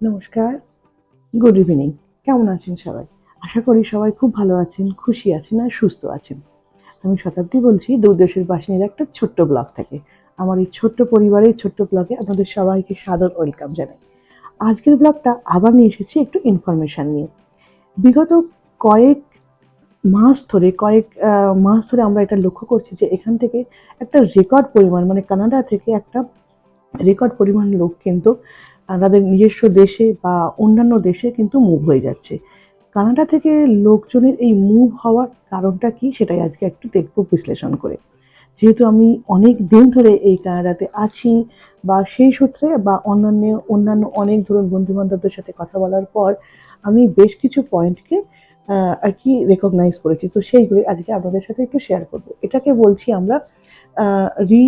নমস্কার good evening কেমন আছেন সবাই? আশা করি সবাই খুব ভালো আছেন, খুশি আছেন আর সুস্থ আছেন। আমি শতাব্দী বলছি দূরদেশের বাসিনীর একটা ছোট্ট ব্লগ থেকে। আমার এই ছোট্ট পরিবারের ছোট্ট ব্লগে আপনাদের সবাইকে সাদর ওয়েলকাম জানাই। আজকের ব্লগটা আবার নিয়ে এসেছি একটু ইনফরমেশন নিয়ে। বিগত কয়েক মাস ধরে, কয়েক মাস ধরে আমরা এটা লক্ষ্য করছি যে এখান থেকে একটা রেকর্ড পরিমাণ মানে কানাডা থেকে একটা রেকর্ড পরিমাণ লোক কিন্তু তাদের নিজস্ব দেশে বা অন্যান্য দেশে কিন্তু মুভ হয়ে যাচ্ছে। কানাডা থেকে লোকজনের এই মুভ হওয়ার কারণটা কি সেটাই আজকে একটু দেখব বিশ্লেষণ করে। যেহেতু আমি অনেক দিন ধরে এই কানাডাতে আছি বা সেই সূত্রে বা অন্যান্য অন্যান্য অনেক ধরুন বন্ধু বান্ধবদের সাথে কথা বলার পর আমি বেশ কিছু পয়েন্টকে আর কি রেকগনাইজ করেছি। তো সেইগুলো আজকে আপনাদের সাথে একটু শেয়ার করব। এটাকে বলছি আমরা রি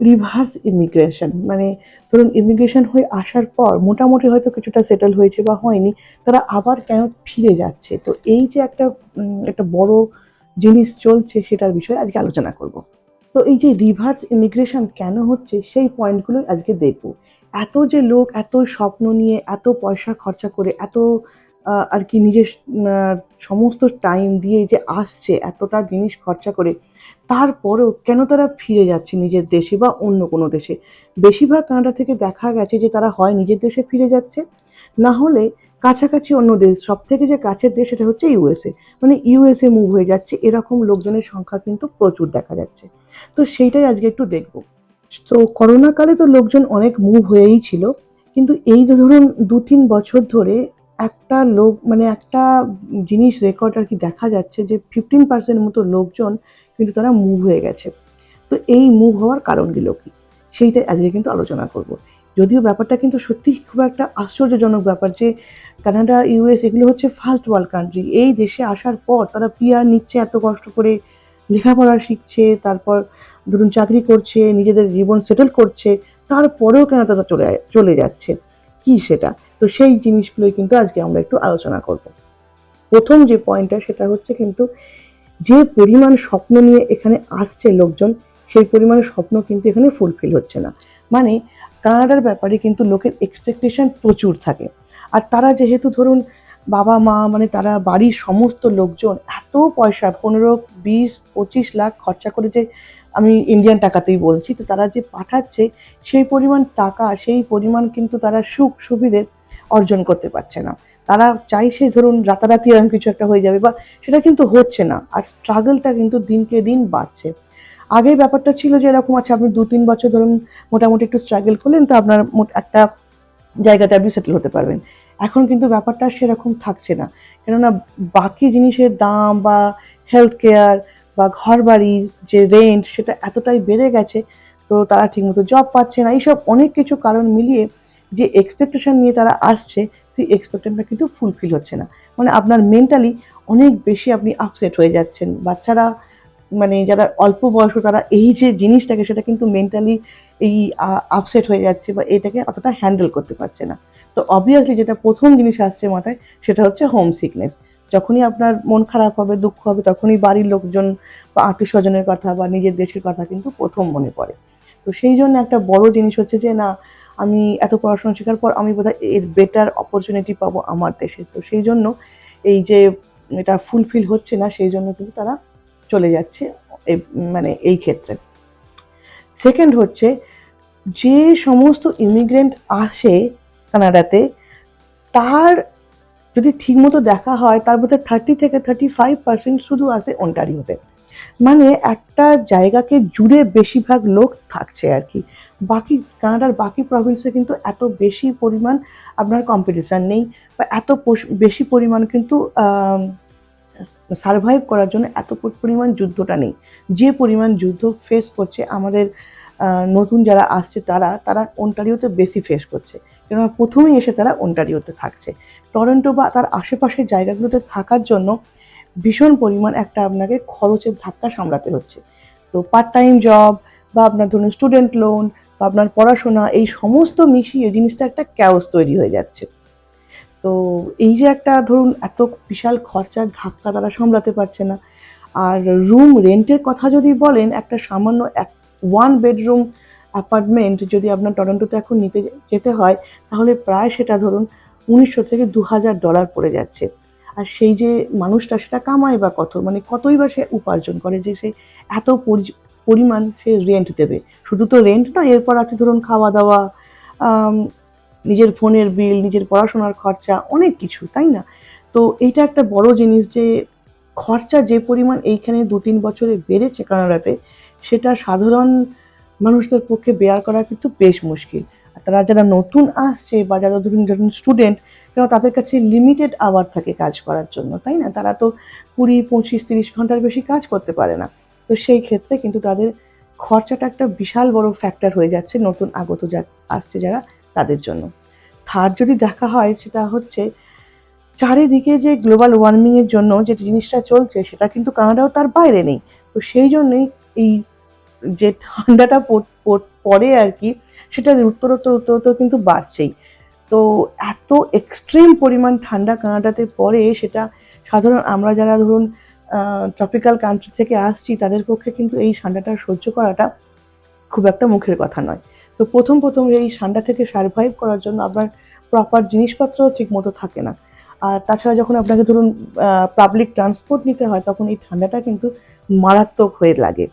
রিভার্স ইমিগ্রেশন মানে ধরুন ইমিগ্রেশন হয়ে আসার পর মোটামুটি হয়তো কিছুটা সেটেল হয়েছে বা হয়নি, তারা আবার কেন ফিরে যাচ্ছে? তো এই যে একটা একটা বড় জিনিস চলছে সেটার বিষয়ে আজকে আলোচনা করব। তো এই যে রিভার্স ইমিগ্রেশন কেন হচ্ছে সেই পয়েন্টগুলোই আজকে দেখব। এত যে লোক, এত স্বপ্ন নিয়ে, এত পয়সা খরচা করে, এত আর কি নিজের সমস্ত টাইম দিয়ে যে আসছে, এতটা জিনিস খরচা করে, তারপরেও কেন তারা ফিরে যাচ্ছে নিজের দেশে বা অন্য কোনো দেশে? বেশিরভাগ কানাডা থেকে দেখা গেছে যে তারা হয় নিজের দেশে ফিরে যাচ্ছে, না হলে কাছাকাছি অন্য দেশ সব থেকে যে কাছের দেশ সেটা হচ্ছে ইউএসএ মানে ইউএসএ মুভ হয়ে যাচ্ছে, এরকম লোকজনের সংখ্যা কিন্তু প্রচুর দেখা যাচ্ছে। তো সেইটাই আজকে একটু দেখব। তো করোনাকালে তো লোকজন অনেক মুভ হয়েই ছিল, কিন্তু এই ধরুন দু তিন বছর ধরে একটা লোক মানে একটা জিনিস রেকর্ড আর কি দেখা যাচ্ছে যে ফিফটিন পার্সেন্ট মতো লোকজন কিন্তু তারা মুভ হয়ে গেছে। তো এই মুভ হওয়ার কারণগুলো কি? সেইটাই আজকে কিন্তু আলোচনা করব। যদিও ব্যাপারটা কিন্তু সত্যি খুব একটা আশ্চর্যজনক ব্যাপার যে কানাডা ইউএস এগুলো হচ্ছে ফার্স্ট ওয়ার্ল্ড কান্ট্রি এই দেশে আসার পর তারা পিয়ার নিচ্ছে এত কষ্ট করে, লেখাপড়া শিখছে, তারপর ধরুন চাকরি করছে, নিজেদের জীবন সেটেল করছে, তারপরেও কেন তারা চলে চলে যাচ্ছে? কি সেটা? তো সেই জিনিসগুলোই কিন্তু আজকে আমরা একটু আলোচনা করব। প্রথম যে পয়েন্টটা সেটা হচ্ছে কিন্তু যে পরিমাণ স্বপ্ন নিয়ে এখানে আসছে লোকজন, সেই পরিমাণ স্বপ্ন কিন্তু এখানে ফুলফিল হচ্ছে না। মানে কানাডার ব্যাপারে কিন্তু লোকের এক্সপেকটেশন প্রচুর থাকে। আর তারা যেহেতু ধরুন বাবা মা মানে তারা বাড়ির সমস্ত লোকজন এত পয়সা, পনেরো, বিশ, পঁচিশ লাখ খরচা করে যে আমি ইন্ডিয়ান টাকাতেই বলছি, তো তারা যে পাঠাচ্ছে সেই পরিমাণ টাকা, সেই পরিমাণ কিন্তু তারা সুখ সুবিধে অর্জন করতে পারছে না। তারা চাইছে ধরুন রাতারাতি এরকম কিছু একটা হয়ে যাবে বা সেটা কিন্তু হচ্ছে না, আর স্ট্রাগলটা কিন্তু দিনকে দিন বাড়ছে। আগে ব্যাপারটা ছিল যে এরকম আছে, আপনি দু তিন বছর ধরুন মোটামুটি একটু স্ট্রাগল করলেন, তো আপনার একটা জায়গাতে আপনি সেটেল হতে পারবেন। এখন কিন্তু ব্যাপারটা সেরকম থাকছে না। কেননা বাকি জিনিসের দাম বা হেলথ কেয়ার বা ঘর বাড়ির যে রেন্ট সেটা এতটাই বেড়ে গেছে, তো তারা ঠিকমতো জব পাচ্ছে না। এইসব অনেক কিছু কারণ মিলিয়ে যে এক্সপেকটেশন নিয়ে তারা আসছে, সেই এক্সপেকটেশনটা কিন্তু ফুলফিল হচ্ছে না। মানে আপনার মেন্টালি অনেক বেশি আপনি আপসেট হয়ে যাচ্ছেন। বাচ্চারা মানে যারা অল্প বয়স তারা এই যে জিনিসটাকে, সেটা কিন্তু মেন্টালি এই আপসেট হয়ে যাচ্ছে বা এটাকে অতটা হ্যান্ডেল করতে পারছে না। তো অবভিয়াসলি যেটা প্রথম জিনিস আসছে মাথায়, সেটা হচ্ছে হোম সিকনেস যখনই আপনার মন খারাপ হবে, দুঃখ হবে, তখনই বাড়ির লোকজন বা আত্মীয় স্বজনের কথা বা নিজের দেশের কথা কিন্তু প্রথম মনে পড়ে। তো সেই জন্য একটা বড় জিনিস হচ্ছে যে, না, আমি এত পড়াশোনা শেখার পর আমি বোধহয় এর বেটার অপরচুনিটি পাবো আমার দেশে। তো সেই জন্য এই যে, এটা ফুলফিল হচ্ছে না, সেই জন্য কিন্তু তারা চলে যাচ্ছে মানে এই ক্ষেত্রে। সেকেন্ড হচ্ছে, যে সমস্ত ইমিগ্রেন্ট আসে কানাডাতে, তার যদি ঠিকমতো দেখা হয়, তার মধ্যে থার্টি থেকে থার্টি ফাইভ পার্সেন্ট শুধু আসে অন্টারিওতে মানে একটা জায়গাকে জুড়ে বেশিরভাগ লোক থাকছে আর কি। বাকি কানাডার বাকি প্রভিন্সে কিন্তু এত বেশি পরিমাণ আপনার কম্পিটিশান নেই বা এত বেশি পরিমাণ কিন্তু সারভাইভ করার জন্য এত পরিমাণ যুদ্ধটা নেই। যে পরিমাণ যুদ্ধ ফেস করছে আমাদের নতুন যারা আসছে তারা তারা অন্টারিওতে বেশি ফেস করছে। কেননা প্রথমেই এসে তারা অন্টারিওতে থাকছে। টরন্টো বা তার আশেপাশের জায়গাগুলোতে থাকার জন্য ভীষণ পরিমাণ একটা আপনাকে খরচের ধাক্কা সামলাতে হচ্ছে। তো পার্ট টাইম জব বা আপনার ধরুন স্টুডেন্ট লোন বা আপনার পড়াশোনা, এই সমস্ত মিশিয়ে জিনিসটা একটা ক্যাওস তৈরি হয়ে যাচ্ছে। তো এই যে একটা ধরুন এত বিশাল খরচার ধাক্কা তারা সামলাতে পারছে না। আর রুম রেন্টের কথা যদি বলেন, একটা সামান্য এক ওয়ান বেডরুম অ্যাপার্টমেন্ট যদি আপনার টরন্টোতে এখন নিতে যেতে হয়, তাহলে প্রায় সেটা ধরুন উনিশশো থেকে দু হাজার ডলার পড়ে যাচ্ছে। আর সেই যে মানুষটা, সেটা কামায় বা কত মানে কতই বা সে উপার্জন করে যে সে এত পরি- পরিমাণ সে রেন্ট দেবে। শুধু তো রেন্ট না, এরপর আছে ধরুন খাওয়া দাওয়া নিজের ফোনের বিল নিজের পড়াশোনার খরচা, অনেক কিছু, তাই না? তো এইটা একটা বড় জিনিস যে খরচা যে পরিমাণ এইখানে দু তিন বছরে বেড়েছে কানাডাতে, সেটা সাধারণ মানুষদের পক্ষে বেয়ার করা কিন্তু বেশ মুশকিল। তারা যারা নতুন আসছে বা যারা ধরুন ধরুন স্টুডেন্ট কেন তাদের কাছে লিমিটেড আওয়ার থাকে কাজ করার জন্য, তাই না? তারা তো কুড়ি, পঁচিশ, তিরিশ ঘণ্টার বেশি কাজ করতে পারে না। তো সেই ক্ষেত্রে কিন্তু তাদের খরচাটা একটা বিশাল বড় ফ্যাক্টর হয়ে যাচ্ছে নতুন আগত যা, আসছে যারা তাদের জন্য। থার্ড যদি দেখা হয়, সেটা হচ্ছে চারিদিকে যে গ্লোবাল ওয়ার্মিংয়ের জন্য যে জিনিসটা চলছে, সেটা কিন্তু কানাডাও তার বাইরে নেই। তো সেই জন্যই এই যে ঠান্ডাটা পড়- আর কি সেটা উত্তরোত্তর উত্তরোত্তর কিন্তু বাড়ছেই। তো এত এক্সট্রিম পরিমাণ ঠান্ডা কানাডাতে পড়ে সেটা সাধারণ আমরা যারা ধরুন ট্রপিক্যাল কান্ট্রি থেকে আসছি তাদের পক্ষে কিন্তু এই ঠান্ডাটা সহ্য করাটা খুব একটা মুখের কথা নয়। তো প্রথম প্রথম এই ঠান্ডা থেকে সার্ভাইভ করার জন্য আপনার প্রপার জিনিসপত্র ঠিক মতো থাকে না। আর তাছাড়া যখন আপনাকে ধরুন পাবলিক ট্রান্সপোর্ট নিতে হয় তখন এই ঠান্ডাটা কিন্তু মারাত্মক হয়ে লাগে।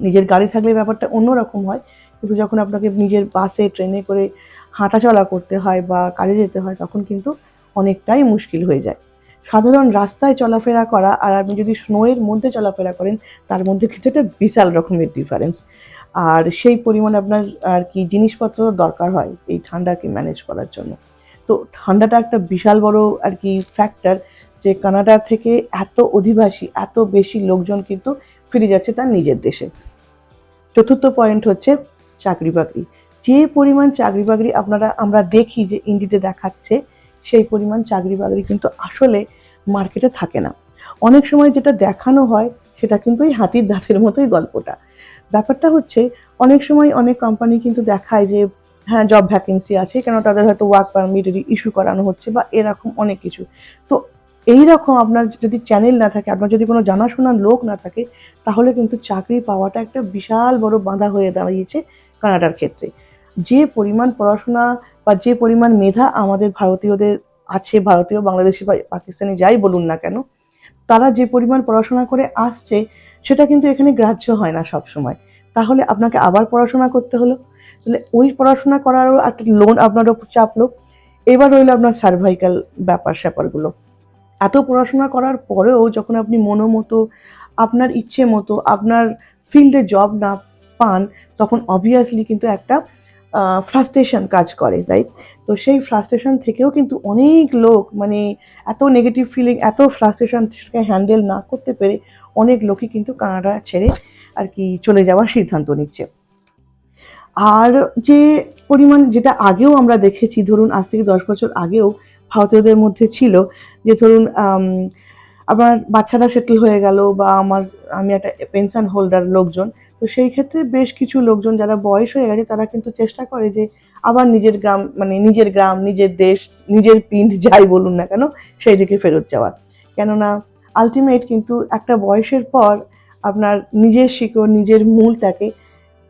নিজের গাড়ি থাকলে ব্যাপারটা অন্যরকম হয়। কিন্তু যখন আপনাকে নিজের বাসে, ট্রেনে করে হাঁটাচলা করতে হয় বা কাজে যেতে হয়, তখন কিন্তু অনেকটাই মুশকিল হয়ে যায়। সাধারণ রাস্তায় চলাফেরা করা আর আপনি যদি স্নোয়ের মধ্যে চলাফেরা করেন, তার মধ্যে কিন্তু একটা বিশাল রকমের ডিফারেন্স আর সেই পরিমাণ আপনার আর কি জিনিসপত্র দরকার হয় এই ঠান্ডাকে ম্যানেজ করার জন্য। তো ঠান্ডাটা একটা বিশাল বড় আর কি ফ্যাক্টর যে কানাডা থেকে এত অধিবাসী, এত বেশি লোকজন কিন্তু ফিরে যাচ্ছে তার নিজের দেশে। চতুর্থ পয়েন্ট হচ্ছে চাকরি বাকরি যে পরিমাণ চাকরি বাকরি আপনারা, আমরা দেখি যে ইন্ডিতে দেখাচ্ছে, সেই পরিমাণ চাকরি বাকরি কিন্তু আসলে মার্কেটে থাকে না। অনেক সময় যেটা দেখানো হয়, সেটা কিন্তু এই হাতির দাঁতের মতোই গল্পটা। ব্যাপারটা হচ্ছে, অনেক সময় অনেক কোম্পানি কিন্তু দেখায় যে হ্যাঁ জব ভ্যাকেন্সি আছে কেন তাদের হয়তো ওয়ার্ক পারমিট ইস্যু করানো হচ্ছে বা এরকম অনেক কিছু। তো এই রকম আপনার যদি চ্যানেল না থাকে, আপনার যদি কোনো জানাশোনার লোক না থাকে, তাহলে কিন্তু চাকরি পাওয়াটা একটা বিশাল বড় বাধা হয়ে দাঁড়িয়েছে। কানাডার ক্ষেত্রে। যে পরিমাণ পড়াশোনা বা যে পরিমাণ মেধা আমাদের ভারতীয়দের আছে, ভারতীয়, বাংলাদেশি বা পাকিস্তানি যাই বলুন না কেন, তারা যে পরিমাণ পড়াশোনা করে আসছে, সেটা কিন্তু এখানে গ্রাহ্য হয় না সব সময় তাহলে আপনাকে আবার পড়াশোনা করতে হলো? তাহলে ওই পড়াশোনা করারও একটা লোন আপনার উপর চাপলো। এবার রইল আপনার সার্ভাইকাল ব্যাপার স্যাপারগুলো। এত পড়াশোনা করার পরেও যখন আপনি মনোমতো, আপনার ইচ্ছে মতো, আপনার ফিল্ডে জব না পান তখন অবভিয়াসলি কিন্তু একটা ফ্রাস্ট্রেশন কাজ করে রাইট তো সেই ফ্রাস্ট্রেশন থেকেও কিন্তু অনেক লোক মানে এত নেগেটিভ ফিলিং এত ফ্রাস্ট্রেশনকে হ্যান্ডেল না করতে পেরে অনেক লোকই কিন্তু কানাডা ছেড়ে আর কি চলে যাওয়ার সিদ্ধান্ত নিচ্ছে। আর যে পরিমাণ যেটা আগেও আমরা দেখেছি, ধরুন আজ থেকে দশ বছর আগেও ভারতীয়দের মধ্যে ছিল যে ধরুন আমার বাচ্চারা সেটেল হয়ে গেল বা আমার, আমি একটা পেনশন হোল্ডার লোকজন তো সেই ক্ষেত্রে বেশ কিছু লোকজন যারা বয়স হয়ে গেছে, তারা কিন্তু চেষ্টা করে যে আবার নিজের গ্রাম মানে নিজের গ্রাম, নিজের দেশ, নিজের পিন্ড যাই বলুন না কেন, সেই দিকে ফেরত যাওয়ার। কেননা আলটিমেট কিন্তু একটা বয়সের পর আপনার নিজের শিকড়, নিজের মূলটাকে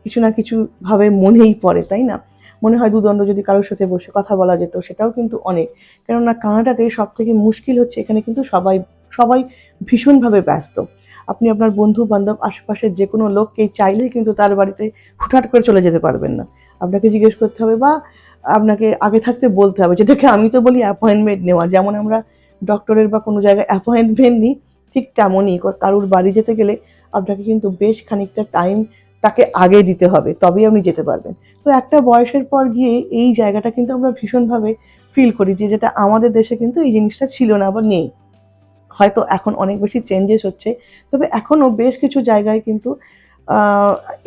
কিছু না কিছু ভাবে মনেই পড়ে, তাই না? মনে হয় দুদণ্ড যদি কারোর সাথে বসে কথা বলা যেত, সেটাও কিন্তু অনেক। কেননা কানাডাতে সব থেকে মুশকিল হচ্ছে এখানে কিন্তু সবাই সবাই ভীষণভাবে ব্যস্ত। আপনি আপনার বন্ধু বান্ধব আশেপাশের যে কোনো লোককেই চাইলেই কিন্তু তার বাড়িতে হুটহাট করে চলে যেতে পারবেন না। আপনাকে জিজ্ঞেস করতে হবে বা আপনাকে আগে থাকতে বলতে হবে যেটাকে আমি তো বলি অ্যাপয়েন্টমেন্ট নেওয়া। যেমন আমরা ডক্টরের বা কোনো জায়গায় অ্যাপয়েন্টমেন্ট নিই, ঠিক তেমনই কারোর বাড়ি যেতে গেলে আপনাকে কিন্তু বেশ খানিকটা টাইম তাকে আগে দিতে হবে, তবেই আপনি যেতে পারবেন। তো একটা বয়সের পর গিয়ে এই জায়গাটা কিন্তু আমরা ভীষণভাবে ফিল করি যে, যেটা আমাদের দেশে কিন্তু এই জিনিসটা ছিল না বা নেই। হয়তো এখন অনেক বেশি চেঞ্জেস হচ্ছে। তবে এখনও বেশ কিছু জায়গায় কিন্তু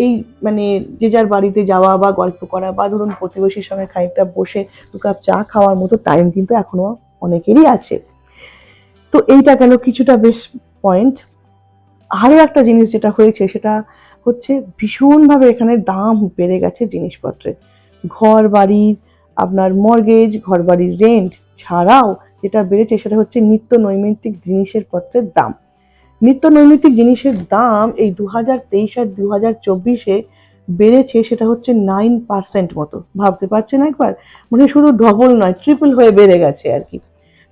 এই মানে যে যার বাড়িতে যাওয়া বা গল্প করা বা ধরুন প্রতিবেশীর সঙ্গে খানিকটা বসে দু কাপ চা খাওয়ার মতো টাইম কিন্তু এখনও অনেকেরই আছে। তো এইটা গেল কিছুটা বেশ পয়েন্ট আরও একটা জিনিস যেটা হয়েছে সেটা হচ্ছে ভীষণভাবে এখানে দাম বেড়ে গেছে জিনিসপত্রের ঘর বাড়ির আপনার মর্গেজ ঘর বাড়ির রেন্ট ছাড়াও যেটা বেড়েছে সেটা হচ্ছে নিত্য নৈমিত্তিক জিনিসের পত্রের দাম। নিত্য নৈমিত্তিক জিনিসের দাম এই দু হাজার তেইশ আর দু হাজার চব্বিশে বেড়েছে সেটা হচ্ছে নাইন পার্সেন্ট মতো। ভাবতে পারছেন একবার? মানে শুধু ডবল নয় ট্রিপল হয়ে বেড়ে গেছে আর কি।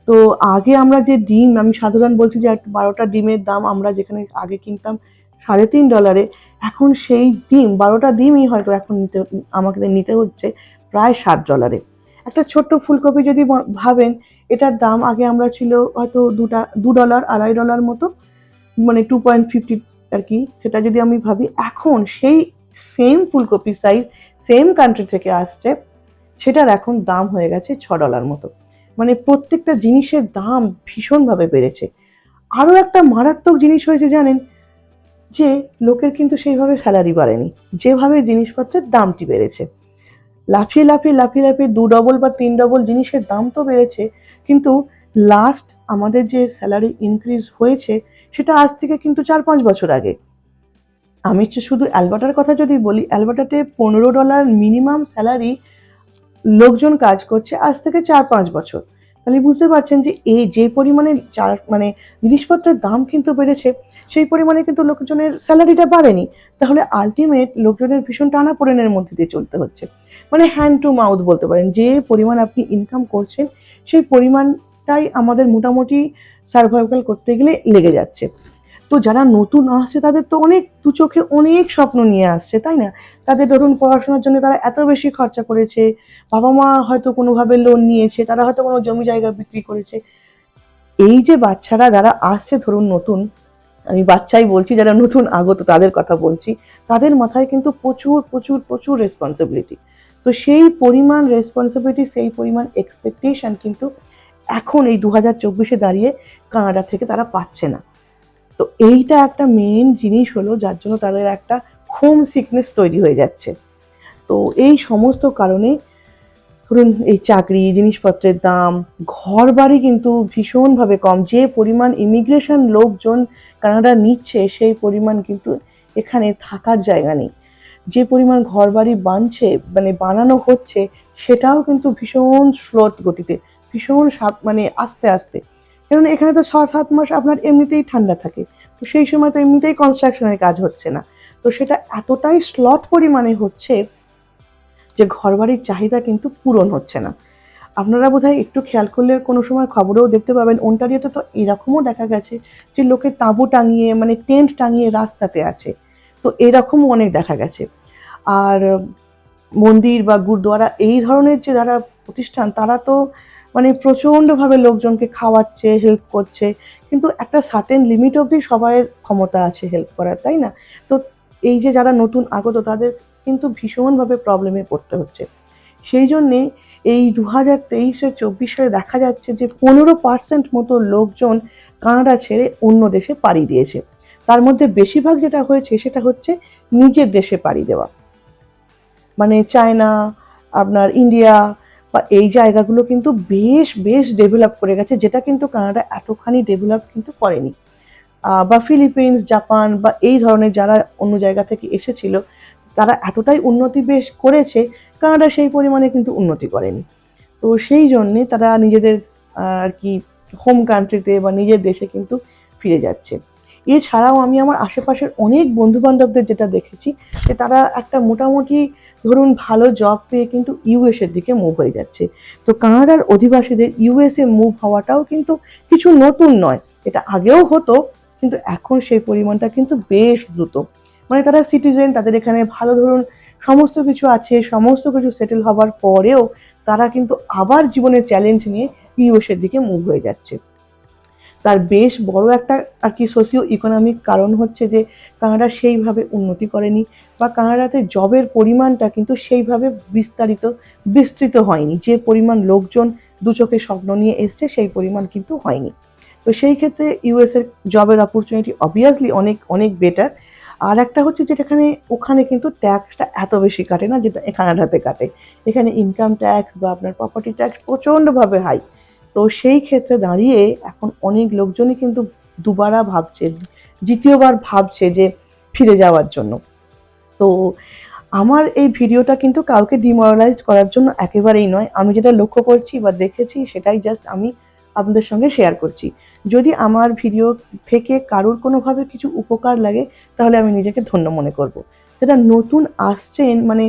তো আগে আমরা যে ডিম, আমি সাধারণ বলছি যে বারোটা ডিমের দাম আমরা যেখানে আগে কিনতাম সাড়ে তিন ডলারে এখন সেই ডিম, বারোটা ডিমই হয়তো এখন নিতে, আমাকে নিতে হচ্ছে প্রায় সাত ডলারে একটা ছোট্ট ফুলকপি যদি ভাবেন এটার দাম আগে আমরা ছিল হয়তো দুটা, দু ডলার, আড়াই ডলার মতো মানে টু পয়েন্ট ফিফটি আর কি। সেটা যদি আমি ভাবি, এখন সেই সেম ফুলকপি সাইজ সেম কান্ট্রি থেকে আসছে, সেটার এখন দাম হয়ে গেছে ছ ডলার মতো। মানে প্রত্যেকটা জিনিসের দাম ভীষণভাবে বেড়েছে। আরও একটা মারাত্মক জিনিস হয়েছে জানেন, যে লোকের কিন্তু সেইভাবে স্যালারি বাড়েনি। যেভাবে জিনিসপত্রের দামটি বেড়েছে। লাফিয়ে লাফিয়ে লাফিয়ে লাফিয়ে দু ডবল বা তিন ডবল জিনিসের দাম তো বেড়েছে কিন্তু লাস্ট আমাদের যে স্যালারি ইনক্রিজ হয়েছে, সেটা আজ থেকে কিন্তু চার পাঁচ বছর আগে। আমি শুধু অ্যালবার্টার কথা যদি বলি, অ্যালবার্টাতে পনেরো ডলার মিনিমাম স্যালারি লোকজন কাজ করছে আজ থেকে চার পাঁচ বছর। তাহলে বুঝতে পারছেন যে এই যে পরিমাণে চার মানে জিনিসপত্রের দাম কিন্তু বেড়েছে, সেই পরিমাণে কিন্তু লোকজনের স্যালারিটা বাড়েনি। তাহলে আলটিমেট লোকজনের ভীষণ টানাপোড়েনের মধ্যে দিয়ে চলতে হচ্ছে। মানে হ্যান্ড টু মাউথ বলতে পারেন, যে পরিমাণ আপনি ইনকাম করছেন সেই পরিমাণটাই আমাদের মোটামুটি সার্ভাইভাল করতে গেলে লেগে যাচ্ছে। তো যারা নতুন আসছে, তাদের তো অনেক দু চোখে অনেক স্বপ্ন নিয়ে আসছে, তাই না? তাদের ধরুন পড়াশোনার জন্য তারা এত বেশি খরচা করেছে, বাবা মা হয়তো কোনোভাবে লোন নিয়েছে, তারা হয়তো কোনো জমি জায়গা বিক্রি করেছে। এই যে বাচ্চারা যারা আসছে, ধরুন নতুন, আমি বাচ্চাই বলছি, যারা নতুন আগত, তাদের কথা বলছি, তাদের মাথায় কিন্তু প্রচুর প্রচুর প্রচুর রেসপন্সিবিলিটি তো সেই পরিমাণ রেসপন্সিবিলিটি সেই পরিমাণ এক্সপেকটেশন কিন্তু এখন এই দু হাজার চব্বিশে দাঁড়িয়ে কানাডা থেকে তারা পাচ্ছে না। তো এইটা একটা মেন জিনিস হলো, যার জন্য তাদের একটা হোম সিকনেস তৈরি হয়ে যাচ্ছে। তো এই সমস্ত কারণে ধরুন এই চাকরি, জিনিসপত্রের দাম ঘর বাড়ি কিন্তু ভীষণভাবে কম। যে পরিমাণ ইমিগ্রেশন লোকজন কানাডা নিচ্ছে, সেই পরিমাণ কিন্তু এখানে থাকার জায়গা নেই। যে পরিমাণ ঘর বাড়ি বানছে মানে বানানো হচ্ছে, সেটাও কিন্তু ভীষণ স্লোত গতিতে, ভীষণ মানে আস্তে আস্তে। কারণ এখানে তো ছ, সাত মাস আপনার এমনিতেই ঠান্ডা থাকে, তো সেই সময় তো এমনিতেই কনস্ট্রাকশনের কাজ হচ্ছে না। তো সেটা এতটাই স্লট পরিমাণে হচ্ছে যে ঘরবাড়ির চাহিদা কিন্তু পূরণ হচ্ছে না। আপনারা বোধহয় একটু খেয়াল করলে কোনো সময় খবরেও দেখতে পাবেন, ওন্টারিওতে তো এরকমও দেখা গেছে যে লোকে তাঁবু টাঙিয়ে মানে টেন্ট টাঙিয়ে রাস্তাতে আছে। তো এরকমও অনেক দেখা গেছে। আর মন্দির বা গুরুদ্বারা এই ধরনের যে যারা প্রতিষ্ঠান, তারা তো মানে প্রচণ্ডভাবে লোকজনকে খাওয়াচ্ছে হেল্প করছে, কিন্তু একটা সার্টেন লিমিট অবধি সবাই ক্ষমতা আছে হেল্প করার, তাই না? তো এই যে যারা নতুন আগত, তাদের কিন্তু ভীষণভাবে প্রবলেমে পড়তে হচ্ছে। সেই জন্যে এই দু হাজার তেইশে, চব্বিশ দেখা যাচ্ছে যে পনেরো পার্সেন্ট মতো লোকজন কানাডা ছেড়ে অন্য দেশে পাড়ি দিয়েছে। তার মধ্যে বেশিরভাগ যেটা হয়েছে সেটা হচ্ছে নিজের দেশে পাড়ি দেওয়া। মানে চায়না, আপনার ইন্ডিয়া বা এই জায়গাগুলো কিন্তু বেশ বেশ ডেভেলপ করে গেছে, যেটা কিন্তু কানাডা এতখানি ডেভেলপ কিন্তু করেনি। বা ফিলিপিন্স, জাপান বা এই ধরনের যারা অন্য জায়গা থেকে এসেছিল, তারা এতটাই উন্নতি বেশ করেছে, কানাডা সেই পরিমাণে কিন্তু উন্নতি করেনি। তো সেই জন্যে তারা নিজেদের আর কি হোম কান্ট্রিতে বা নিজের দেশে কিন্তু ফিরে যাচ্ছে। এছাড়াও আমি আমার আশেপাশের অনেক বন্ধু বান্ধবদের যেটা দেখেছি, যে তারা একটা মোটামুটি ধরুন ভালো জব পেয়ে কিন্তু ইউএস এর দিকে মুভ হয়ে যাচ্ছে। তো কানাডার অধিবাসীদের ইউএসএ মুভ হওয়াটাও কিন্তু কিছু নতুন নয়। এটা আগেও হতো, কিন্তু এখন সেই পরিমাণটা কিন্তু বেশ দ্রুত। মানে তারা সিটিজেন তাদের এখানে ভালো ধরুন সমস্ত কিছু আছে, সমস্ত কিছু সেটেল হবার পরেও তারা কিন্তু আবার জীবনের চ্যালেঞ্জ নিয়ে ইউএস এর দিকে মুভ হয়ে যাচ্ছে। তার বেশ বড় একটা আর কি সোসিও ইকোনমিক কারণ হচ্ছে যে কানাডা সেইভাবে উন্নতি করেনি বা কানাডাতে জবের পরিমাণটা কিন্তু সেইভাবে বিস্তারিত, বিস্তৃত হয়নি। যে পরিমাণ লোকজন দু চোখে স্বপ্ন নিয়ে এসছে সেই পরিমাণ কিন্তু হয়নি। তো সেই ক্ষেত্রে ইউএস এর জবের অপরচুনিটি অবভিয়াসলি অনেক অনেক বেটার আর একটা হচ্ছে যেটা এখানে ওখানে কিন্তু ট্যাক্সটা এত বেশি কাটে না যেটা কানাডাতে কাটে। এখানে ইনকাম ট্যাক্স বা আপনার প্রপার্টি ট্যাক্স প্রচণ্ডভাবে হাই তো সেই ক্ষেত্রে দাঁড়িয়ে এখন অনেক লোকজনই কিন্তু দুবারা ভাবছে, দ্বিতীয়বার ভাবছে যে ফিরে যাওয়ার জন্য। তো আমার এই ভিডিওটা কিন্তু কাউকে ডিমোরালাইজ করার জন্য একেবারেই নয়। আমি যেটা লক্ষ্য করছি বা দেখেছি সেটাই জাস্ট আমি আপনাদের সঙ্গে শেয়ার করছি। যদি আমার ভিডিও থেকে কারোর কোনোভাবে কিছু উপকার লাগে, তাহলে আমি নিজেকে ধন্য মনে করব। যেটা নতুন আসছেন মানে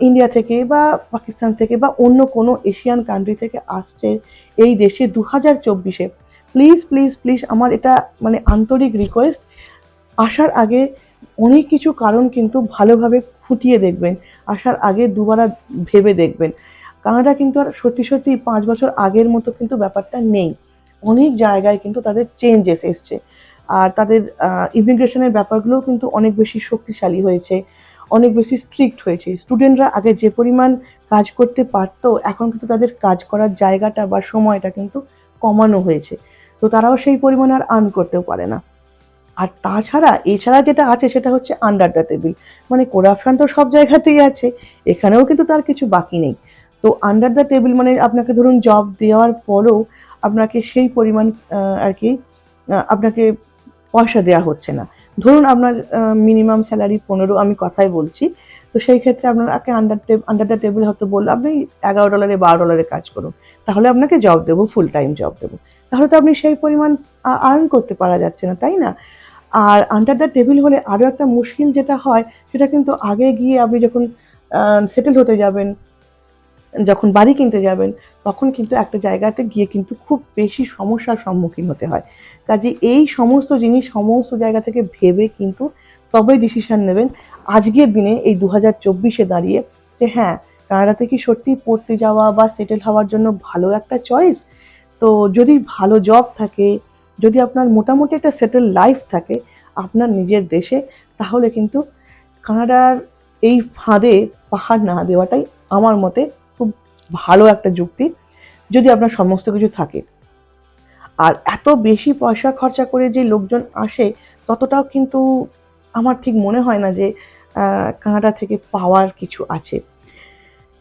ইন্ডিয়া থেকে বা পাকিস্তান থেকে বা অন্য কোনো এশিয়ান কান্ট্রি থেকে আসছে এই দেশে দু হাজার চব্বিশে। প্লিজ প্লিজ প্লিজ আমার এটা মানে আন্তরিক রিকোয়েস্ট আসার আগে অনেক কিছু কারণ কিন্তু ভালোভাবে খুঁটিয়ে দেখবেন। আসার আগে দুবার ভেবে দেখবেন। কানাডা কিন্তু আর সত্যি সত্যি পাঁচ বছর আগের মতো কিন্তু ব্যাপারটা নেই। অনেক জায়গায় কিন্তু তাদের চেঞ্জেস এসছে। আর তাদের ইমিগ্রেশনের ব্যাপারগুলোও কিন্তু অনেক বেশি শক্তিশালী হয়েছে। অনেক বেশি স্ট্রিক্ট হয়েছে। স্টুডেন্টরা আগে যে পরিমাণ কাজ করতে পারতো, এখন কিন্তু তাদের কাজ করার জায়গাটা বা সময়টা কিন্তু কমানো হয়েছে। তো তারাও সেই পরিমাণ আর আর্ন করতেও পারে না। আর তাছাড়া, এছাড়া যেটা আছে সেটা হচ্ছে আন্ডার দ্য টেবিল মানে করাপশন তো সব জায়গাতেই আছে, এখানেও কিন্তু তার কিছু বাকি নেই। তো আন্ডার দ্য টেবিল মানে আপনাকে ধরুন জব দেওয়ার পরেও আপনাকে সেই পরিমাণ আর কি আপনাকে পয়সা দেওয়া হচ্ছে না। ধরুন আপনার মিনিমাম স্যালারি পনেরো, আমি কথাই বলছি। তো সেই ক্ষেত্রে আপনাকে আন্ডার আন্ডার দ্য টেবিল হয়তো বলল, আপনি এগারো ডলারে বারো ডলারে কাজ করুন। তাহলে আপনাকে জব দেবো ফুল টাইম জব দেবো। তাহলে তো আপনি সেই পরিমাণ আর্ন করতে পারা যাচ্ছে না, তাই না? আর আন্ডার দ্য টেবিল হলে আরও একটা মুশকিল যেটা হয়, সেটা কিন্তু আগে গিয়ে আপনি যখন সেটেল হতে যাবেন, যখন বাড়ি কিনতে যাবেন, তখন কিন্তু একটা জায়গাতে গিয়ে কিন্তু খুব বেশি সমস্যার সম্মুখীন হতে হয়। কাজে এই সমস্ত জিনিস সমস্ত জায়গা থেকে ভেবে কিন্তু তবে ডিসিশন নেবেন আজকের দিনে এই দু হাজার চব্বিশে দাঁড়িয়ে যে হ্যাঁ কানাডাতে কি সত্যি পড়তে যাওয়া বা সেটেল হওয়ার জন্য ভালো একটা চয়েস তো যদি ভালো জব থাকে, যদি আপনার মোটামুটি একটা সেটেল লাইফ থাকে আপনার নিজের দেশে, তাহলে কিন্তু কানাডার এই ফাঁদে পাহাড় না দেওয়াটাই আমার মতে খুব ভালো একটা যুক্তি। যদি আপনার সমস্ত কিছু থাকে। আর এত বেশি পয়সা খরচা করে যে লোকজন আসে, ততটাও কিন্তু আমার ঠিক মনে হয় না যে কানাডা থেকে পাওয়ার কিছু আছে।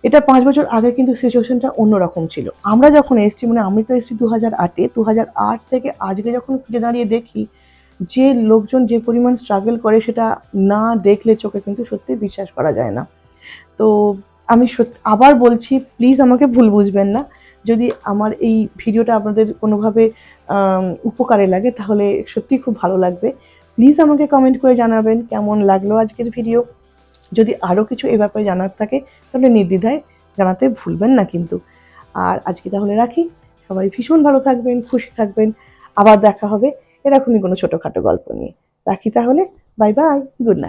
এটা পাঁচ বছর আগে কিন্তু সিচুয়েশনটা অন্যরকম ছিল। আমরা যখন এসেছি মানে আমি তো এসেছি দু হাজার আটে দু হাজার আট থেকে আজকে যখন ফিরে দাঁড়িয়ে দেখি যে লোকজন যে পরিমাণ স্ট্রাগল করে সেটা না দেখলে চোখে কিন্তু সত্যি বিশ্বাস করা যায় না। তো আমি আবার বলছি প্লিজ আমাকে ভুল বুঝবেন না। যদি আমার এই ভিডিওটা আপনাদের কোনোভাবে উপকারে লাগে, তাহলে সত্যি খুব ভালো লাগবে। প্লিজ আমাকে কমেন্ট করে জানাবেন কেমন লাগল আজকের ভিডিও যদি আরও কিছু এ ব্যাপারে জানার থাকে, তাহলে নির্দ্বিধায় জানাতে ভুলবেন না কিন্তু। আর আজকে তাহলে রাখি। সবাই ভীষণ ভালো থাকবেন, খুশি থাকবেন। আবার দেখা হবে এরকমই কোনো ছোটোখাটো গল্প নিয়ে। রাখি তাহলে। Bye bye good night